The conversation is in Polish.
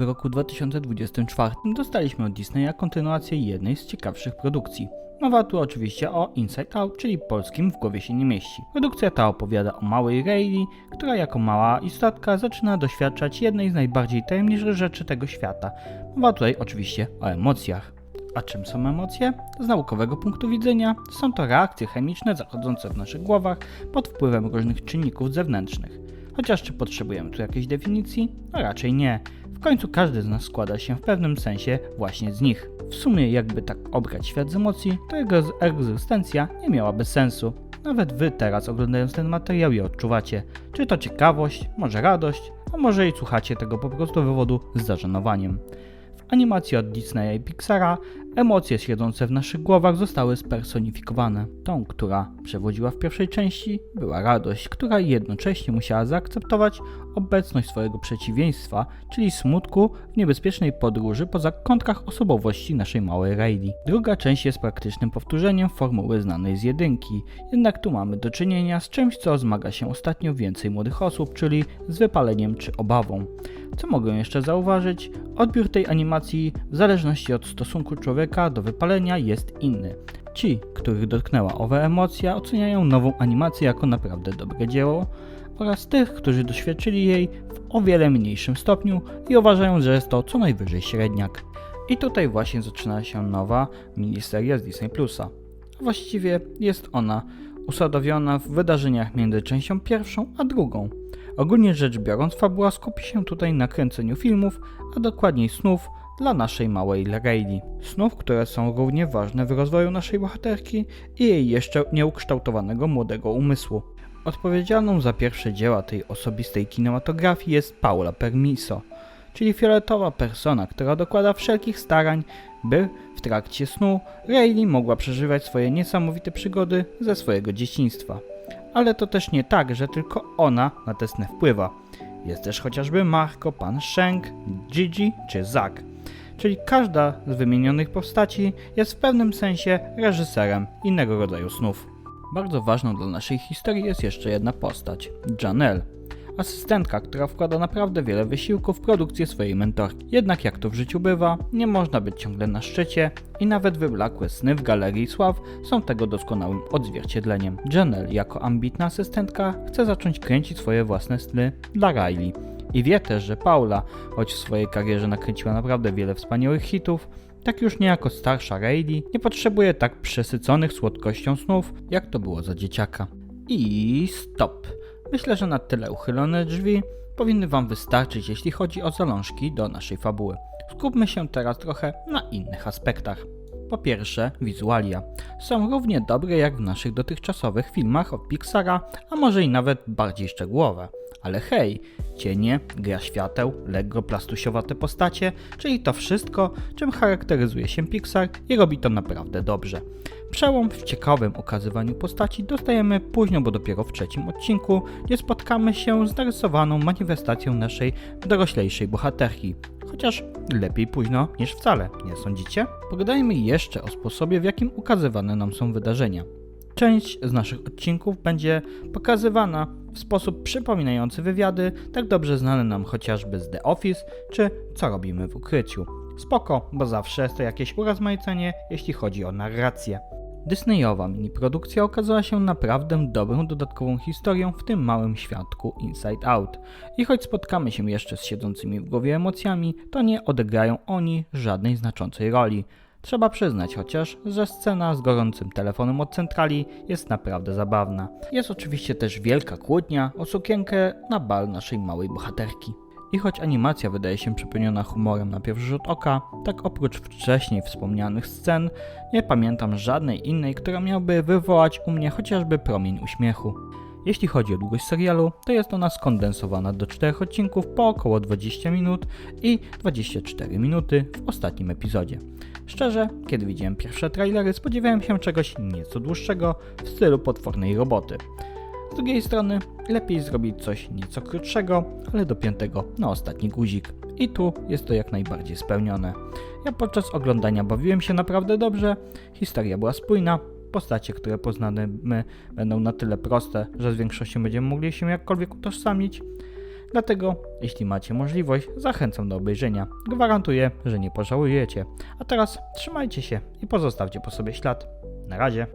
W roku 2024 dostaliśmy od Disneya kontynuację jednej z ciekawszych produkcji. Mowa tu oczywiście o Inside Out, czyli polskim w głowie się nie mieści. Produkcja ta opowiada o małej Rayleigh, która jako mała istotka zaczyna doświadczać jednej z najbardziej tajemniczych rzeczy tego świata. Mowa tutaj oczywiście o emocjach. A czym są emocje? Z naukowego punktu widzenia są to reakcje chemiczne zachodzące w naszych głowach pod wpływem różnych czynników zewnętrznych. Chociaż czy potrzebujemy tu jakiejś definicji? No raczej nie. W końcu każdy z nas składa się w pewnym sensie właśnie z nich. W sumie jakby tak obrać świat z emocji, to jego egzystencja nie miałaby sensu. Nawet wy teraz oglądając ten materiał je odczuwacie. Czy to ciekawość, może radość, a może i słuchacie tego po prostu wywodu z zażenowaniem. W animacji od Disneya i Pixara emocje siedzące w naszych głowach zostały spersonifikowane. Tą, która przewodziła w pierwszej części, była radość, która jednocześnie musiała zaakceptować obecność swojego przeciwieństwa, czyli smutku w niebezpiecznej podróży po zakątkach osobowości naszej małej Rayleigh. Druga część jest praktycznym powtórzeniem formuły znanej z jedynki, jednak tu mamy do czynienia z czymś, co zmaga się ostatnio więcej młodych osób, czyli z wypaleniem czy obawą. Co mogę jeszcze zauważyć? Odbiór tej animacji w zależności od stosunku człowieka do wypalenia jest inny. Ci, których dotknęła owa emocja, oceniają nową animację jako naprawdę dobre dzieło, oraz tych, którzy doświadczyli jej w o wiele mniejszym stopniu i uważają, że jest to co najwyżej średniak. I tutaj właśnie zaczyna się nowa miniseria z Disney Plusa. Właściwie jest ona usadowiona w wydarzeniach między częścią pierwszą a drugą. Ogólnie rzecz biorąc, fabuła skupi się tutaj na kręceniu filmów, a dokładniej snów dla naszej małej Rayleigh. Snów, które są równie ważne w rozwoju naszej bohaterki i jej jeszcze nieukształtowanego młodego umysłu. Odpowiedzialną za pierwsze dzieła tej osobistej kinematografii jest Paula Permiso, czyli fioletowa persona, która dokłada wszelkich starań, by w trakcie snu Rayleigh mogła przeżywać swoje niesamowite przygody ze swojego dzieciństwa. Ale to też nie tak, że tylko ona na tę snę wpływa. Jest też chociażby Marco, Pan Shank, Gigi czy Zack. Czyli każda z wymienionych postaci jest w pewnym sensie reżyserem innego rodzaju snów. Bardzo ważną dla naszej historii jest jeszcze jedna postać Janelle. Asystentka, która wkłada naprawdę wiele wysiłku w produkcję swojej mentorki. Jednak jak to w życiu bywa, nie można być ciągle na szczycie i nawet wyblakłe sny w Galerii Sław są tego doskonałym odzwierciedleniem. Janelle jako ambitna asystentka chce zacząć kręcić swoje własne sny dla Riley. I wie też, że Paula, choć w swojej karierze nakręciła naprawdę wiele wspaniałych hitów, tak już niejako starsza Rayleigh nie potrzebuje tak przesyconych słodkością snów, jak to było za dzieciaka. I stop. Myślę, że na tyle uchylone drzwi powinny Wam wystarczyć, jeśli chodzi o zalążki do naszej fabuły. Skupmy się teraz trochę na innych aspektach. Po pierwsze, wizualia. Są równie dobre jak w naszych dotychczasowych filmach od Pixara, a może i nawet bardziej szczegółowe. Ale hej, cienie, gra świateł, lekko plastusiowate postacie, czyli to wszystko, czym charakteryzuje się Pixar i robi to naprawdę dobrze. Przełom w ciekawym ukazywaniu postaci dostajemy późno, bo dopiero w trzecim odcinku, gdzie spotkamy się z narysowaną manifestacją naszej doroślejszej bohaterki. Chociaż lepiej późno niż wcale, nie sądzicie? Pogadajmy jeszcze o sposobie, w jakim ukazywane nam są wydarzenia. Część z naszych odcinków będzie pokazywana w sposób przypominający wywiady, tak dobrze znane nam chociażby z The Office, czy Co robimy w ukryciu. Spoko, bo zawsze jest to jakieś urozmaicenie, jeśli chodzi o narrację. Disneyowa mini-produkcja okazała się naprawdę dobrą dodatkową historią w tym małym świadku Inside Out. I choć spotkamy się jeszcze z siedzącymi w głowie emocjami, to nie odegrają oni żadnej znaczącej roli. Trzeba przyznać chociaż, że scena z gorącym telefonem od centrali jest naprawdę zabawna. Jest oczywiście też wielka kłótnia o sukienkę na bal naszej małej bohaterki. I choć animacja wydaje się przepełniona humorem na pierwszy rzut oka, tak oprócz wcześniej wspomnianych scen, nie pamiętam żadnej innej, która miałaby wywołać u mnie chociażby promień uśmiechu. Jeśli chodzi o długość serialu, to jest ona skondensowana do 4 odcinków po około 20 minut i 24 minuty w ostatnim epizodzie. Szczerze, kiedy widziałem pierwsze trailery, spodziewałem się czegoś nieco dłuższego w stylu potwornej roboty. Z drugiej strony, lepiej zrobić coś nieco krótszego, ale dopiętego na ostatni guzik. I tu jest to jak najbardziej spełnione. Ja podczas oglądania bawiłem się naprawdę dobrze, historia była spójna, postacie, które poznamy będą na tyle proste, że z większością będziemy mogli się jakkolwiek utożsamić. Dlatego, jeśli macie możliwość, zachęcam do obejrzenia. Gwarantuję, że nie pożałujecie. A teraz trzymajcie się i pozostawcie po sobie ślad. Na razie.